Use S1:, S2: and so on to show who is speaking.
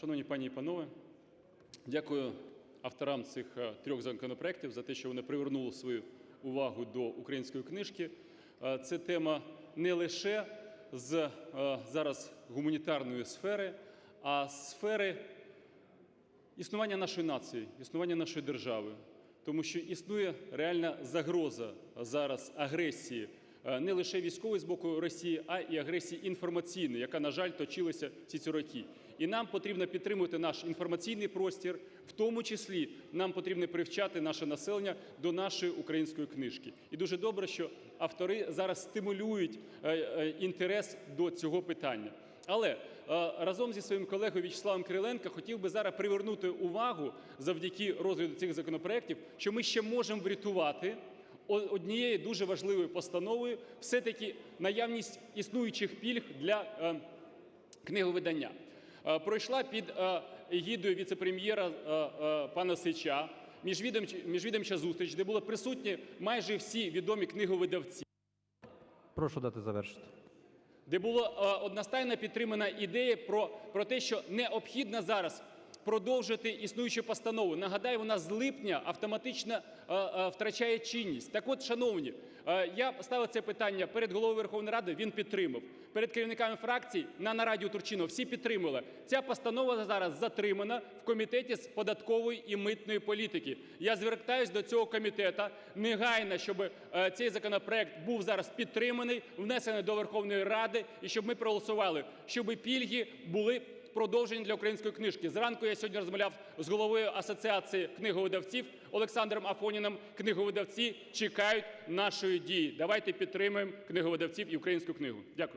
S1: Шановні пані і панове, дякую авторам цих е, трьох законопроектів за те, що вони привернули свою увагу до української книжки. Е, Це тема не лише з е, зараз гуманітарної сфери, а сфери існування нашої нації, існування нашої держави. Тому що існує реальна загроза зараз агресії не лише військової з боку Росії, а і агресії інформаційної, яка, на жаль, точилася всі ці роки. І нам потрібно підтримувати наш інформаційний простір, в тому числі нам потрібно привчати наше населення до нашої української книжки. І дуже добре, що автори зараз стимулюють е, е, інтерес до цього питання. Але е, разом зі своїм колегою В'ячеславом Кириленко хотів би зараз привернути увагу завдяки розгляду цих законопроєктів, що ми ще можемо врятувати однією дуже важливою постановою все-таки наявність існуючих пільг для е, книговидання. Е, Пройшла під е, егідою віце-прем'єра пана Сича міжвідомча, зустріч, де були присутні майже всі відомі книговидавці.
S2: Прошу дати завершити.
S1: де була одностайно підтримана ідея про, про те, що необхідно зараз продовжити існуючу постанову. Нагадаю, вона з липня автоматично е, е, втрачає чинність. Так от, шановні, е, я ставив це питання перед головою Верховної Ради, він підтримав. Перед керівниками фракцій на нараді у Турчинова всі підтримали. Ця постанова зараз затримана в комітеті з податкової і митної політики. Я звертаюсь до цього комітету негайно, щоб цей законопроект був зараз підтриманий, внесений до Верховної Ради, і щоб ми проголосували, щоб пільги були продовжені для української книжки. Зранку я сьогодні розмовляв з головою асоціації книговидавців Олександром Афоніном. Книговидавці чекають нашої дії. Давайте підтримаємо книговидавців і українську книгу. Дякую.